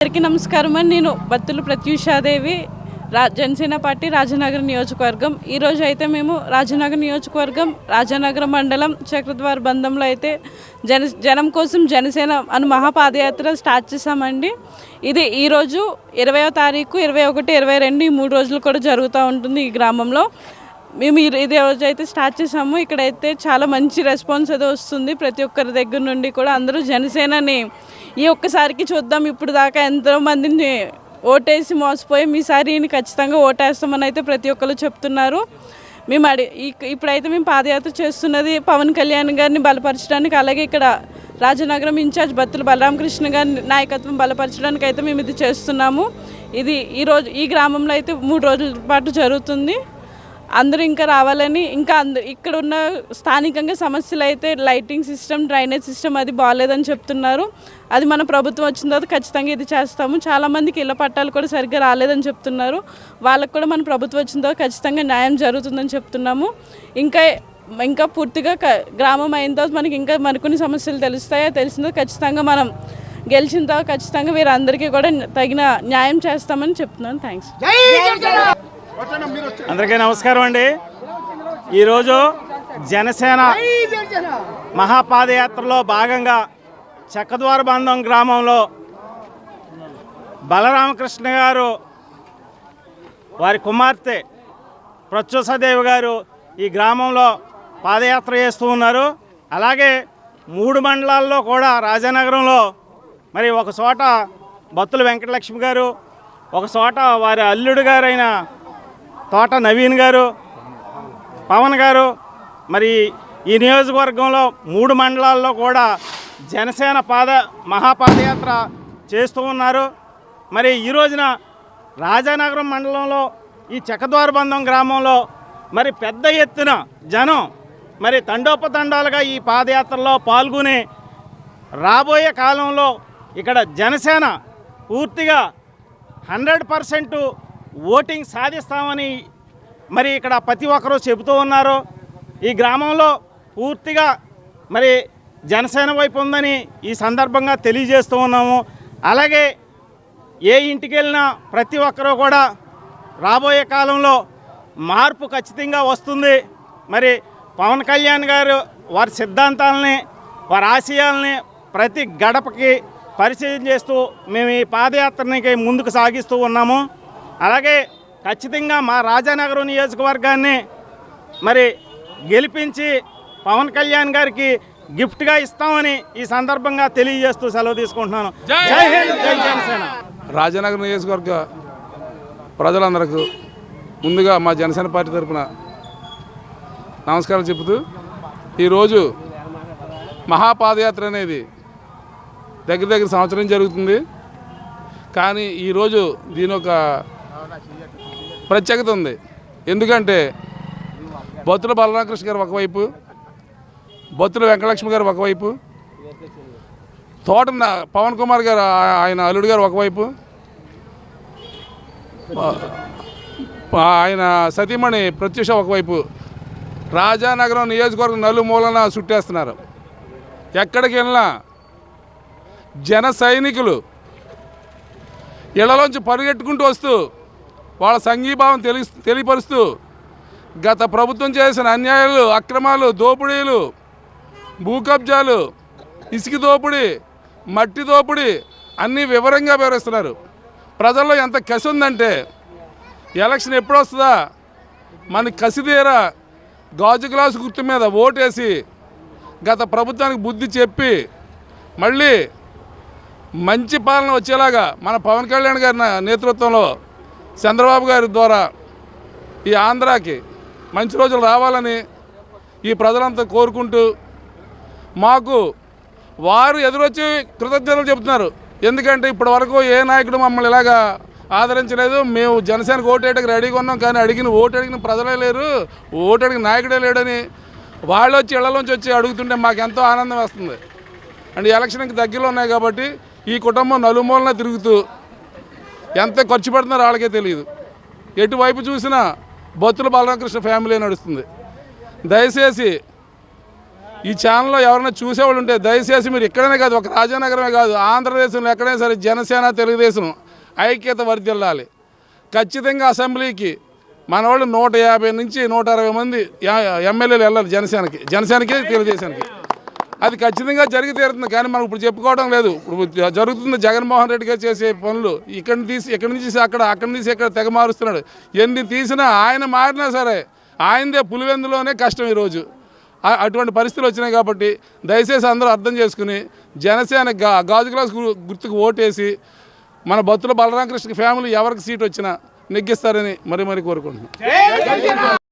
అందరికీ నమస్కారం అండి. నేను బత్తుల ప్రత్యూషాదేవి రా జనసేన పార్టీ రాజనగర్ నియోజకవర్గం. ఈరోజు అయితే మేము రాజనగర్ నియోజకవర్గం రాజనగరం మండలం చక్రద్వార బంధంలో అయితే జన జనం కోసం జనసేన అని మహాపాదయాత్ర స్టార్ట్ చేశామండి. ఇది ఈరోజు ఇరవయో తారీఖు ఇరవై ఒకటి ఇరవై రెండు ఈ మూడు రోజులు కూడా జరుగుతూ ఉంటుంది ఈ గ్రామంలో. మేము ఇది రోజు అయితే స్టార్ట్ చేసాము ఇక్కడైతే చాలా మంచి రెస్పాన్స్ అయితే వస్తుంది. ప్రతి ఒక్కరి దగ్గర నుండి కూడా అందరూ జనసేనని ఈ ఒక్కసారికి చూద్దాం. ఇప్పుడు దాకా ఎంతో మందిని ఓటేసి మోసపోయి మీసారి ఖచ్చితంగా ఓటేస్తామని అయితే ప్రతి ఒక్కరు చెప్తున్నారు. మేము అడి ఇప్పుడైతే మేము పాదయాత్ర చేస్తున్నది పవన్ కళ్యాణ్ గారిని బలపరచడానికి అలాగే ఇక్కడ రాజనగరం ఇన్ఛార్జ్ బత్తుల బలరామకృష్ణ గారి నాయకత్వం బలపరచడానికి అయితే మేము ఇది చేస్తున్నాము. ఇది ఈరోజు ఈ గ్రామంలో అయితే మూడు రోజుల పాటు జరుగుతుంది. అందరూ ఇంకా రావాలని ఇంకా అంద ఇక్కడ ఉన్న స్థానికంగా సమస్యలు అయితే లైటింగ్ సిస్టమ్ డ్రైనేజ్ సిస్టమ్ అది బాగాలేదని చెప్తున్నారు. అది మన ప్రభుత్వం వచ్చిన తర్వాత ఖచ్చితంగా ఇది చేస్తాము. చాలామందికి ఇళ్ళ పట్టాలు కూడా సరిగ్గా రాలేదని చెప్తున్నారు. వాళ్ళకు కూడా మన ప్రభుత్వం వచ్చిన తర్వాత ఖచ్చితంగా న్యాయం జరుగుతుందని చెప్తున్నాము. ఇంకా ఇంకా పూర్తిగా క- గ్రామం అయిన తర్వాత మనకి ఇంకా మరికొన్ని సమస్యలు తెలుస్తాయో? తెలిసిన ఖచ్చితంగా మనం గెలిచిన తర్వాత ఖచ్చితంగా వీరందరికీ కూడా తగిన న్యాయం చేస్తామని చెప్తున్నాను. థ్యాంక్స్ అందరికీ నమస్కారం అండి. ఈరోజు జనసేన మహాపాదయాత్రలో భాగంగా చెక్కద్వార బంధం గ్రామంలో బలరామకృష్ణ గారు వారి కుమార్తె ప్రత్యూషదేవి గారు ఈ గ్రామంలో పాదయాత్ర చేస్తూ ఉన్నారు. అలాగే మూడు మండలాల్లో కూడా రాజానగరంలో మరి ఒక చోట బత్తుల వెంకటలక్ష్మి గారు ఒక చోట వారి అల్లుడు గారైన తోట నవీన్ గారు పవన్ గారు మరి ఈ నియోజకవర్గంలో మూడు మండలాల్లో కూడా జనసేన పాద మహాపాదయాత్ర చేస్తూ ఉన్నారు. మరి ఈ రోజున రాజానగరం మండలంలో ఈ చెక్కద్వారబంధం గ్రామంలో మరి పెద్ద ఎత్తున జనం మరి తండోపతండాలుగా ఈ పాదయాత్రలో పాల్గొని రాబోయే కాలంలో ఇక్కడ జనసేన పూర్తిగా హండ్రెడ్ పర్సెంటు ఓటింగ్ సాధిస్తామని మరి ఇక్కడ ప్రతి ఒక్కరూ చెబుతూ ఉన్నారు. ఈ గ్రామంలో పూర్తిగా మరి జనసేన వైపు ఉందని ఈ సందర్భంగా తెలియజేస్తూ ఉన్నాము. అలాగే ఏ ఇంటికి వెళ్ళినా ప్రతి ఒక్కరూ కూడా రాబోయే కాలంలో మార్పు ఖచ్చితంగా వస్తుంది. మరి పవన్ కళ్యాణ్ గారు వారి సిద్ధాంతాలని వారి ఆశయాల్ని ప్రతి గడపకి పరిశీలన చేస్తూ మేము ఈ పాదయాత్రనికి ముందుకు సాగిస్తూ ఉన్నాము. అలాగే ఖచ్చితంగా మా రాజానగరం నియోజకవర్గాన్ని మరి గెలిపించి పవన్ కళ్యాణ్ గారికి గిఫ్ట్గా ఇస్తామని ఈ సందర్భంగా తెలియజేస్తూ సెలవు తీసుకుంటున్నాను. జై హింద్! జై జనసేన! రాజనగర్ నియోజకవర్గ ప్రజలందరకు ముందుగా మా జనసేన పార్టీ తరపున నమస్కారం చెబుతూ ఈరోజు మహాపాదయాత్ర అనేది దగ్గర దగ్గర సంవత్సరం జరుగుతుంది. కానీ ఈరోజు దీని ఒక ప్రత్యేకత ఉంది. ఎందుకంటే బొత్తుల బలరామకృష్ణ గారు ఒకవైపు బొత్తుల వెంకటలక్ష్మి గారు ఒకవైపు తోట పవన్ కుమార్ గారు ఆ- ఆయన అల్లుడు గారు ఒకవైపు ఆయన సతీమణి ప్రత్యూష ఒకవైపు రాజానగరం నియోజకవర్గం నలుమూలన చుట్టేస్తున్నారు. ఎక్కడికి వెళ్ళినా జన సైనికులు ఇళ్ళలోంచి పరుగెట్టుకుంటూ వస్తూ వాళ్ళ సంఘీభావం తెలి తెలియపరుస్తూ గత ప్రభుత్వం చేసిన అన్యాయాలు అక్రమాలు దోపిడీలు భూ కబ్జాలు ఇసుక దోపిడీ మట్టి దోపిడీ అన్నీ వివరంగా వివరిస్తున్నారు. ప్రజల్లో ఎంత కసి ఉందంటే ఎలక్షన్ ఎప్పుడు వస్తుందా? మన కసి తీరా గాజు గ్లాసు గుర్తు మీద ఓటేసి గత ప్రభుత్వానికి బుద్ధి చెప్పి మళ్ళీ మంచి పాలన వచ్చేలాగా మన పవన్ కళ్యాణ్ గారి నేతృత్వంలో చంద్రబాబు గారి ద్వారా ఈ ఆంధ్రాకి మంచి రోజులు రావాలని ఈ ప్రజలంతా కోరుకుంటూ మాకు వారు ఎదురొచ్చి కృతజ్ఞతలు చెబుతున్నారు. ఎందుకంటే ఇప్పటి వరకు ఏ నాయకుడు మమ్మల్ని ఇలాగా ఆదరించలేదు. మేము జనసేనకు ఓటేటకు రెడీగా ఉన్నాం కానీ అడిగిన ఓటు అడిగిన ప్రజలే లేరు. ఓటు అడిగిన నాయకుడే లేడని వాళ్ళు వచ్చి ఇళ్ళలోంచి వచ్చి అడుగుతుంటే మాకు ఎంతో ఆనందం వస్తుంది. అండ్ ఎలక్షన్కి దగ్గరలో ఉన్నాయి కాబట్టి ఈ కుటుంబం నలుమూలన తిరుగుతూ ఎంత ఖర్చు పెడుతున్నారో వాళ్ళకే తెలియదు ఎటువైపు చూసినా బొత్తుల బాలరామకృష్ణ ఫ్యామిలీ నడుస్తుంది. దయచేసి ఈ ఛానల్లో ఎవరైనా చూసేవాళ్ళు ఉంటే దయచేసి మీరు ఎక్కడైనా కాదు ఒక రాజానగరమే కాదు ఆంధ్రదేశంలో ఎక్కడైనా సరే జనసేన తెలుగుదేశం ఐక్యత వర్దిల్లాలి ఖచ్చితంగా అసెంబ్లీకి మన వాళ్ళు నూట యాభై నుంచి నూట అరవై మంది ఎమ్మెల్యేలు వెళ్ళాలి జనసేనకి. జనసేనకి తెలుగుదేశానికి. అది ఖచ్చితంగా జరిగి తీరుతుంది. కానీ మనం ఇప్పుడు చెప్పుకోవడం లేదు. ఇప్పుడు జరుగుతుంది జగన్మోహన్ రెడ్డి గారు చేసే పనులు. ఇక్కడి తీసి ఇక్కడి నుంచి తీసి అక్కడ అక్కడి నుంచి ఇక్కడ తెగ మారుస్తున్నాడు. ఎన్ని తీసినా ఆయన మారినా సరే ఆయనదే పులివెందులోనే కష్టం ఈరోజు. అటువంటి పరిస్థితులు వచ్చినాయి కాబట్టి దయచేసి అందరూ అర్థం చేసుకుని జనసేన గా గాజు గ్లాస్ గు- గుర్తుకు ఓటేసి మన బత్తుల బలరామకృష్ణ ఫ్యామిలీ ఎవరికి సీట్ వచ్చినా నెగ్గిస్తారని మరి మరి కోరుకుంటున్నాను